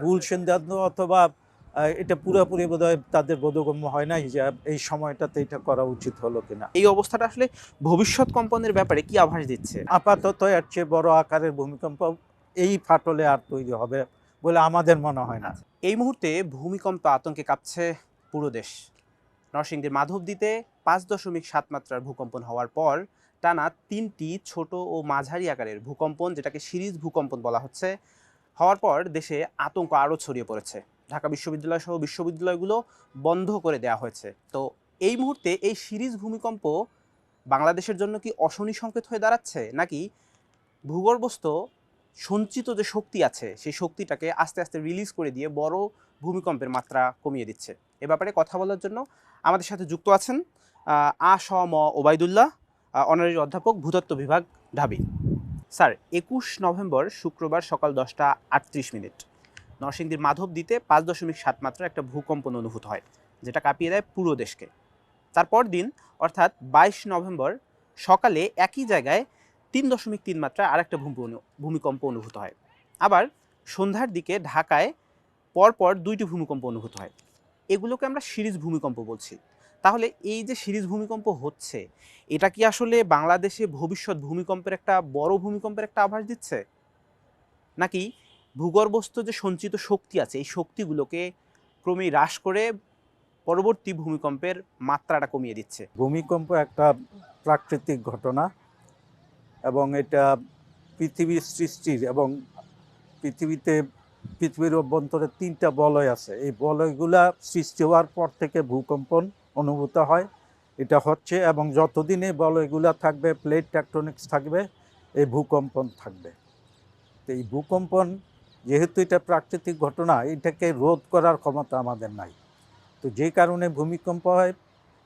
ভুল সিদ্ধান্ত অথবা এটা পুরোপুরি বোধহয় তাদের বোধগম্য হয় নাই যে এই সময়টাতে এটা করা উচিত হলো কিনা। এই অবস্থাটা আসলে ভবিষ্যৎ কম্পনের ব্যাপারে কি আভাস দিচ্ছে? আপাতত এর চেয়ে বড় আকারের ভূমিকম্প এই ফাটলে আর তৈরি হবে বলে আমাদের মনে হয় না। এই মুহূর্তে ভূমিকম্প আতঙ্কে কাঁপছে পুরো দেশ। নরসিংদীর মাধবদীতে পাঁচ দশমিক সাত মাত্রার ভূকম্পন হওয়ার পর টানা তিনটি ছোট ও মাঝারি আকারের ভূকম্পন যেটাকে সিরিজ ভূকম্পন বলা হচ্ছে হওয়ার পর দেশে আতঙ্ক আরও ছড়িয়ে পড়েছে। ঢাকা বিশ্ববিদ্যালয় সহ বিশ্ববিদ্যালয়গুলো বন্ধ করে দেওয়া হয়েছে। তো এই মুহূর্তে এই সিরিজ ভূমিকম্প বাংলাদেশের জন্য কি অশনি সংকেত হয়ে দাঁড়াচ্ছে? নাকি ভূগর্ভস্থ, সঞ্চিত যে শক্তি আছে, সেই শক্তিটাকে আস্তে আস্তে রিলিজ করে দিয়ে বড় ভূমিকম্পের মাত্রা কমিয়ে দিচ্ছে। এ ব্যাপারে কথা বলার জন্য আমাদের সাথে যুক্ত আছেন, আ স, ম, ওবায়দুল্লাহ অনারারি অধ্যাপক, ভূতত্ত্ব বিভাগ, ঢাবি। স্যার, একুশ নভেম্বর শুক্রবার সকাল দশটা আটত্রিশ মিনিট। নরসিংদীর মাধব দিতে পাঁচ দশমিক সাত মাত্রা একটা ভূকম্পন অনুভূত হয়, যেটা কাঁপিয়ে দেয় পুরো দেশকে। তারপর দিন, অর্থাৎ বাইশ নভেম্বর সকালে একই জায়গায় তিন দশমিক তিন মাত্রা ভূমি অনু- ভূমিকম্প অনুভূত হয়। আবার সন্ধ্যার দিকে ঢাকায় পরপর দুইটি ভূমিকম্প অনুভূত হয়। এগুলোকে আমরা সিরিজ ভূমিকম্প বলছি। তাহলে এই যে সিরিজ ভূমিকম্প হচ্ছে, এটা কি আসলে বাংলাদেশে ভবিষ্যৎ ভূমিকম্পের একটা বড় ভূমিকম্পের একটা আভাস দিচ্ছে? নাকি ভূগর্ভস্থ যে সঞ্চিত শক্তি আছে, এই শক্তিগুলোকে ক্রমেই হ্রাস করে পরবর্তী ভূমিকম্পের মাত্রাটা কমিয়ে দিচ্ছে? ভূমিকম্প একটা প্রাকৃতিক ঘটনা এবং এটা পৃথিবীর সৃষ্টির এবং পৃথিবীতে পৃথিবীর অভ্যন্তরে তিনটা বলয় আছে। এই বলয়গুলা সৃষ্টি হওয়ার পর থেকে ভূকম্পন অনুভূত হয়, এটা হচ্ছে এবং যতদিন এই বলয়গুলা থাকবে প্লেট টেকটনিক্স থাকবে, এই ভূকম্পন থাকবে। তো এই ভূকম্পন যেহেতু এটা প্রাকৃতিক ঘটনা, এটাকে রোধ করার ক্ষমতা আমাদের নাই। তো যে কারণে ভূমিকম্প হয়,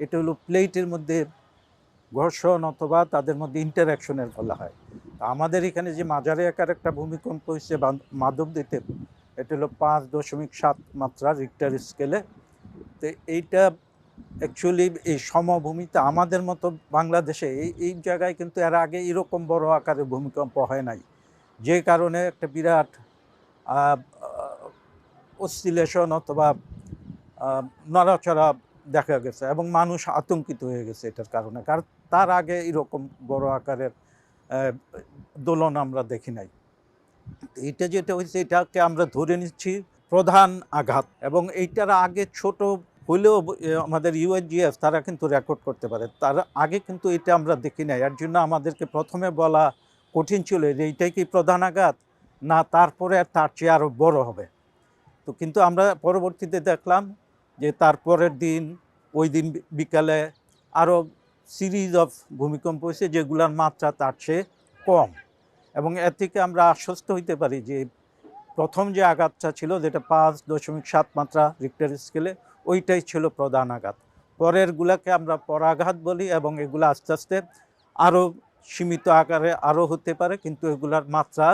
এটা হলো প্লেটের মধ্যে ঘর্ষণ অথবা তাদের মধ্যে ইন্টারাকশনের ফলে হয়। আমাদের এখানে যে মাঝারি আকার একটা ভূমিকম্প হয়েছে মাধবদীতে এটা হলো পাঁচ দশমিক সাত মাত্রা রিক্টার স্কেলে তো এইটা অ্যাকচুয়ালি এই সমভূমিতে আমাদের মতো বাংলাদেশে এই জায়গায় কিন্তু এর আগে এরকম বড় আকারের ভূমিকম্প হয় নাই। যে কারণে একটা বিরাট অসিলেশন অথবা নড়াচড়া দেখা গেছে এবং মানুষ আতঙ্কিত হয়ে গেছে এটার কারণে। কারণ তার আগে এরকম বড় আকারের দোলন আমরা দেখি নাই। এটা যেটা হয়েছে এটাকে আমরা ধরে নিচ্ছি প্রধান আঘাত এবং এইটার আগে ছোট হলেও আমাদের ইউএনজিএফ তারা কিন্তু রেকর্ড করতে পারে। তার আগে কিন্তু এটা আমরা দেখি নাই। এর জন্য আমাদেরকে প্রথমে বলা কঠিন ছিল যে এইটাই কি প্রধান আঘাত? না, তারপরে তার চেয়ে আরও বড় হবে। তো কিন্তু আমরা পরবর্তীতে দেখলাম যে তারপরের দিন, ওই দিন বিকালে আরও সিরিজ অফ ভূমিকম্প হয়েছে, যেগুলোর মাত্রা তার চেয়ে কম। এবং এর থেকে আমরা আশ্বস্ত হইতে পারি যে প্রথম যে আঘাতটা ছিল, যেটা পাঁচ দশমিক সাত মাত্রা রিক্টার স্কেলে ওইটাই ছিল প্রধান আঘাত। পরেরগুলাকে আমরা পরাঘাত বলি এবং এগুলো আস্তে আস্তে আরও সীমিত আকারে আরও হতে পারে, কিন্তু এগুলার মাত্রা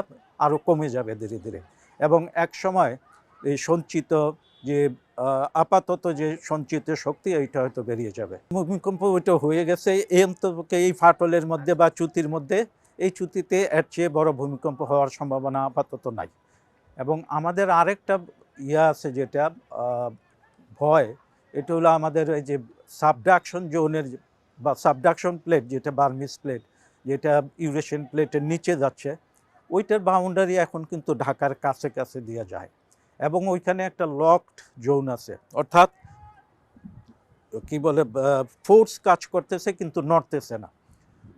আরও কমে যাবে ধীরে ধীরে। এবং এক সময় এই সঞ্চিত যে আপাতত যে সঞ্চিত শক্তি, এইটা হয়তো বেরিয়ে যাবে। ভূমিকম্প ওইটা হয়ে গেছে, এই অন্তকে এই ফাটলের মধ্যে বা চুতির মধ্যে, এই চ্যুতিতে এর চেয়ে বড় ভূমিকম্প হওয়ার সম্ভাবনা আপাতত নাই। এবং আমাদের আরেকটা ইয়ে আছে যেটা ভয়, এটা হলো আমাদের এই যে সাবডাকশন জোনের বা সাবডাকশন প্লেট যেটা বার্মিস প্লেট যেটা ইউরেশিয়ান প্লেটের নিচে যাচ্ছে, ওইটার বাউন্ডারি এখন কিন্তু ঢাকার কাছে কাছে দেওয়া যায়। এবং ওইখানে একটা লকড জোন আছে, অর্থাৎ কি বলে ফোর্স কাজ করতেছে কিন্তু নড়তেছে না।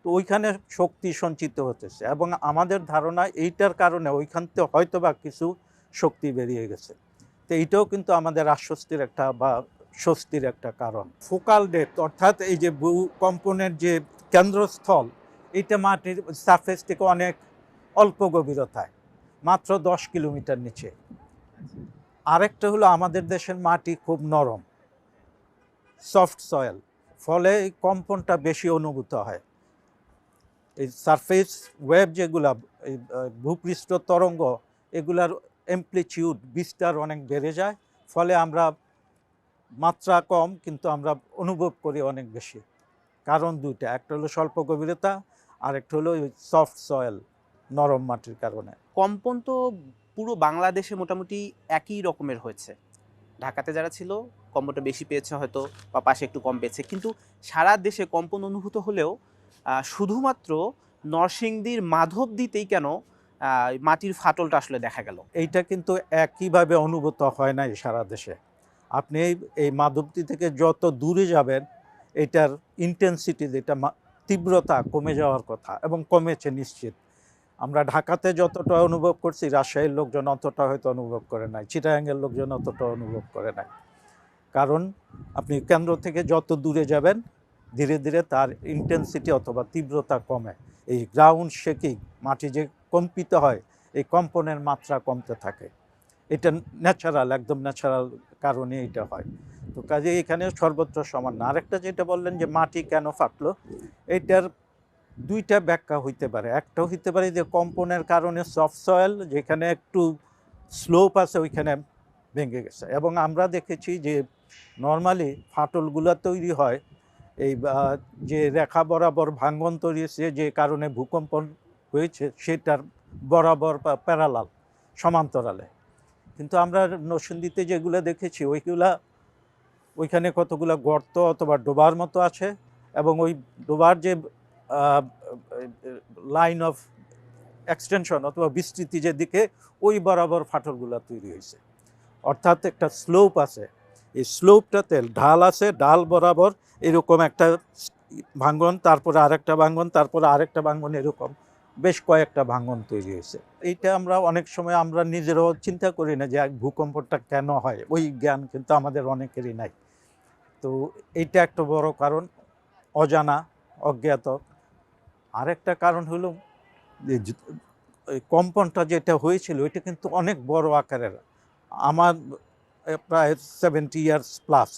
তো ওইখানে শক্তি সঞ্চিত হতেছে এবং আমাদের ধারণা এইটার কারণে ওইখান থেকে হয়তো বা কিছু শক্তি বেরিয়ে গেছে। তো এইটাও কিন্তু আমাদের আশ্বস্তির একটা বা স্বস্তির একটা কারণ। ফোকাল ডেপথ, অর্থাৎ এই যে ভূকম্পনের যে কেন্দ্রস্থল, এইটা মাটির সারফেস থেকে অনেক অল্প গভীরতায়, মাত্র দশ কিলোমিটার নিচে। আরেকটা হলো আমাদের দেশের মাটি খুব নরম সফট সয়েল ফলে কম্পনটা বেশি অনুভূত হয়। এই সারফেস ওয়েব যেগুলা, এই ভূপৃষ্ঠ তরঙ্গ, এগুলার এমপ্লিটিউড বিস্তার অনেক বেড়ে যায়, ফলে আমরা মাত্রা কম, কিন্তু আমরা অনুভব করি অনেক বেশি। কারণ দুইটা, একটা হলো স্বল্প গভীরতা আর একটা হলো সফট সয়েল নরম মাটির কারণে। কম্পন তো পুরো বাংলাদেশে মোটামুটি একই রকমের হয়েছে। ঢাকাতে যারা ছিল, কম্পনটা বেশি পেয়েছে হয়তো, বা পাশে একটু কম পেয়েছে। কিন্তু সারা দেশে কম্পন অনুভূত হলেও শুধুমাত্র নরসিংদীর মাধব দিতেই কেন মাটির ফাটলটা আসলে দেখা গেল। এইটা কিন্তু একইভাবে অনুভূত হয় নাই সারা দেশে। আপনি এই- মাধবদী থেকে যত দূরে যাবেন, এটার ইন্টেন্সিটি যেটা তীব্রতা কমে যাওয়ার কথা এবং কমেছে নিশ্চিত। আমরা ঢাকাতে যতটা অনুভব করছি, রাজশাহীর লোকজন অতটা হয়তো অনুভব করে নাই চিটাগাঙ্গের লোকজন অতটা অনুভব করে নাই। কারণ আপনি কেন্দ্র থেকে যত দূরে যাবেন, ধীরে ধীরে তার ইন্টেন্সিটি অথবা তীব্রতা কমে। এই গ্রাউন্ড শেকিং মাটি যে কম্পিত হয়, এই কম্পনের মাত্রা কমতে থাকে। এটা ন্যাচারাল একদম ন্যাচারাল কারণে এটা হয়। তো কাজে এখানে সর্বত্র সমান না। আরেকটা যেটা বললেন যে মাটি কেন ফাটলো, এটার দুইটা ব্যাখ্যা হইতে পারে। একটা হইতে পারে যে কম্পনের কারণে সফট সয়েল যেখানে একটু স্লোপ আছে, ওইখানে ভেঙে গেছে। এবং আমরা দেখেছি যে নর্মালি ফাটলগুলো তৈরি হয়, এই যে রেখা বরাবর ভাঙ্গন তৈরি যে কারণে ভূকম্পন হয়েছে, সেটার বরাবর বা প্যারালাল সমান্তরালে। কিন্তু আমরা নরসিংদীতে যেগুলো দেখেছি, ওইগুলা, ওইখানে কতগুলো গর্ত অথবা ডোবার মতো আছে এবং ওই ডোবার যে লাইন অফ এক্সটেনশন অথবা বিস্তৃতি যেদিকে ওই বরাবর ফাটলগুলো তৈরি হয়েছে। অর্থাৎ একটা স্লোপ আছে। এই স্লোপটাতে ঢাল আছে ডাল বরাবর এরকম একটা ভাঙ্গন, তারপরে আরেকটা ভাঙ্গন, তারপরে আরেকটা ভাঙ্গন এরকম। বেশ কয়েকটা ভাঙন তৈরি হয়েছে। এইটা আমরা অনেক সময় আমরা নিজেরাও চিন্তা করি না যে ভূকম্পটা কেন হয়? ওই জ্ঞান কিন্তু আমাদের অনেকেরই নাই। তো এইটা একটা বড় কারণ, অজানা, অজ্ঞাত। আরেকটা কারণ হলো কম্পনটা যেটা হয়েছিল এটা কিন্তু অনেক বড় আকারের। আমার প্রায় সেভেন্টি ইয়ার্স প্লাস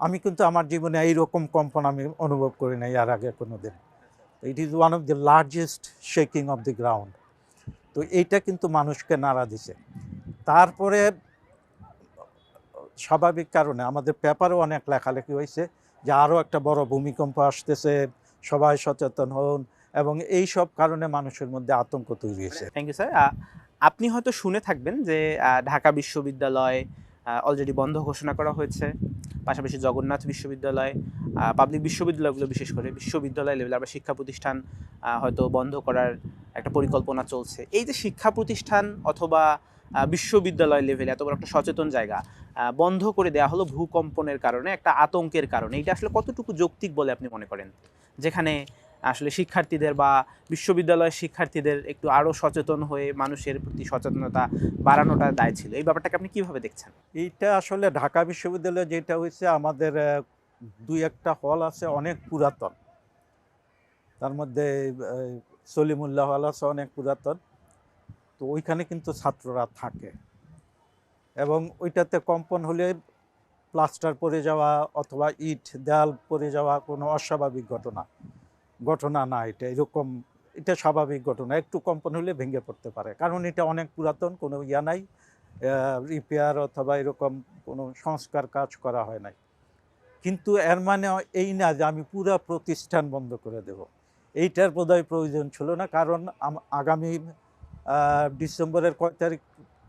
আমি কিন্তু আমার জীবনে এইরকম কম্পন আমি অনুভব করি নাই আর আগে কোনো দিন it is one of the largest shaking of the ground তো এইটা কিন্তু মানুষকে নাড়া দিছে। তারপরে স্বাভাবিক কারণে আমাদের পেপারও অনেক লেখালেখি হয়েছে যে আরও একটা বড় ভূমিকম্প আসতেছে, সবাই সচেতন হন এবং এই সব কারণে মানুষের মধ্যে আতঙ্ক তৈরি হয়েছে। থ্যাংক ইউ স্যার আপনি হয়তো শুনে থাকবেন যে ঢাকা বিশ্ববিদ্যালয় অলরেডি বন্ধ ঘোষণা করা হয়েছে। পাশাপাশি জগন্নাথ বিশ্ববিদ্যালয় পাবলিক বিশ্ববিদ্যালয়গুলো বিশেষ করে বিশ্ববিদ্যালয় লেভেলে আবার শিক্ষা প্রতিষ্ঠান হয়তো বন্ধ করার একটা পরিকল্পনা চলছে। এই যে শিক্ষা প্রতিষ্ঠান অথবা বিশ্ববিদ্যালয় লেভেলে এত বড় একটা সচেতন জায়গা বন্ধ করে দেওয়া হলো ভূকম্পনের কারণে, একটা আতঙ্কের কারণে এটা আসলে কতটুকু যৌক্তিক বলে আপনি মনে করেন? যেখানে আসলে শিক্ষার্থীদের বা বিশ্ববিদ্যালয়ের শিক্ষার্থীদের একটু আরও সচেতন হয়ে মানুষের প্রতি সচেতনতা বাড়ানোটা দায় ছিল। এই ব্যাপারটাকে আপনি কীভাবে দেখছেন? এইটা আসলে ঢাকা বিশ্ববিদ্যালয়ে যেটা হয়েছে, আমাদের দুই একটা হল আছে অনেক পুরাতন। তার মধ্যে সলিমুল্লাহ হল আছে অনেক পুরাতন। তো ওইখানে কিন্তু ছাত্ররা থাকে। এবং ওইটাতে কম্পন হলে প্লাস্টার পরে যাওয়া অথবা ইট, দেয়াল পরে যাওয়া কোনো অস্বাভাবিক ঘটনা। ঘটনা না, এটা এরকম, এটা স্বাভাবিক ঘটনা। একটু কম্পন হলে ভেঙে পড়তে পারে। কারণ এটা অনেক পুরাতন, কোনো ইয়া নাই রিপেয়ার অথবা এরকম কোনো সংস্কার কাজ করা হয় নাই। কিন্তু এর মানে এই না যে আমি পুরো প্রতিষ্ঠান বন্ধ করে দেব। এইটার বোধহয় প্রয়োজন ছিল না। কারণ আগামী ডিসেম্বরের কয় তারিখ,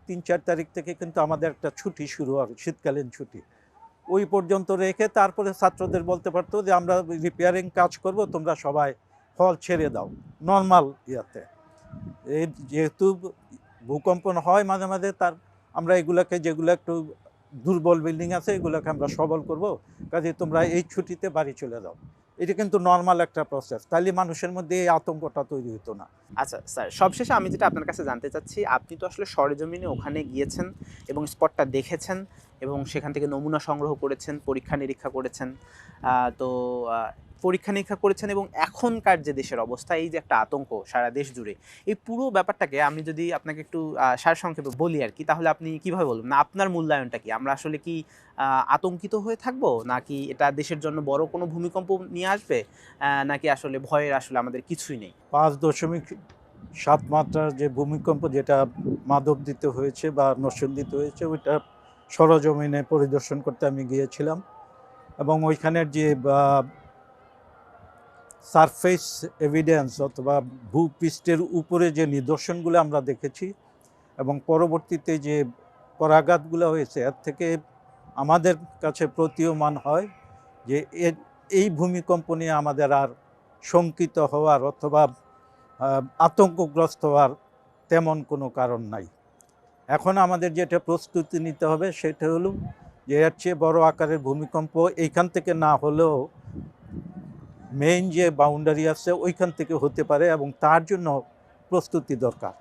তিন চার তারিখ থেকে কিন্তু আমাদের একটা ছুটি শুরু হবে, শীতকালীন ছুটি। ওই পর্যন্ত রেখে তারপরে ছাত্রদের বলতে পারতো যে, আমরা রিপেয়ারিং কাজ করব, তোমরা সবাই হল ছেড়ে দাও। নর্মাল ইয়াতে। এই যেহেতু ভূকম্পন হয় মাঝে মাঝে, তার আমরা এগুলোকে যেগুলো একটু দুর্বল বিল্ডিং আছে, এগুলোকে আমরা সবল করব। কাজে তোমরা এই ছুটিতে বাড়ি চলে যাও। এটা কিন্তু নর্মাল একটা প্রসেস তাহলে মানুষের মধ্যে এই আতঙ্কটা তৈরি হতো না। আচ্ছা স্যার, সবশেষে আমি যেটা আপনার কাছে জানতে চাচ্ছি, আপনি তো আসলে সরেজমিনে ওখানে গিয়েছেন এবং স্পটটা দেখেছেন এবং সেখান থেকে নমুনা সংগ্রহ করেছেন পরীক্ষা নিরীক্ষা করেছেন তো পরীক্ষা নিরীক্ষা করেছেন এবং এখনকার যে দেশের অবস্থা, এই যে একটা আতঙ্ক সারা দেশ জুড়ে, এই পুরো ব্যাপারটাকে আমি যদি আপনাকে একটু সারসংক্ষেপে বলি আর কি, তাহলে আপনি কীভাবে বলবেন? না, আপনার মূল্যায়নটা কি? আমরা আসলে কি আতঙ্কিত হয়ে থাকব? নাকি এটা দেশের জন্য বড় কোনো ভূমিকম্প নিয়ে আসবে? নাকি আসলে ভয়ের আসলে আমাদের কিছুই নেই? পাঁচ দশমিক সাত মাত্রার যে ভূমিকম্প যেটা মাধবদিতে হয়েছে বা নরসিংদীতে হয়েছে, ওইটা সরজমিনে পরিদর্শন করতে আমি গিয়েছিলাম। এবং ওইখানের যে সারফেস এভিডেন্স অথবা ভূপৃষ্ঠের উপরে যে নিদর্শনগুলো আমরা দেখেছি এবং পরবর্তীতে যে পরাঘাতগুলো হয়েছে, এর থেকে আমাদের কাছে প্রতীয়মান হয় যে এই ভূমিকম্প নিয়ে আমাদের আর শঙ্কিত হওয়ার অথবা আতঙ্কগ্রস্ত হওয়ার তেমন কোনো কারণ নাই। এখন আমাদের যেটা প্রস্তুতি নিতে হবে সেটা হলো যে এর চেয়ে বড় আকারের ভূমিকম্প এইখান থেকে না হলেও মেইন যে বাউন্ডারি আছে, ওইখান থেকে হতে পারে এবং তার জন্য প্রস্তুতি দরকার।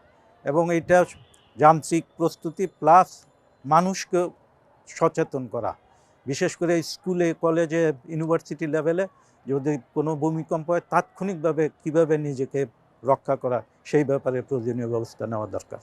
এবং এটা যান্ত্রিক প্রস্তুতি প্লাস মানুষকে সচেতন করা। বিশেষ করে স্কুলে, কলেজে ইউনিভার্সিটি লেভেলে যদি কোনো ভূমিকম্প হয়, তাৎক্ষণিকভাবে কীভাবে নিজেকে রক্ষা করা, সেই ব্যাপারে প্রয়োজনীয় ব্যবস্থা নেওয়া দরকার।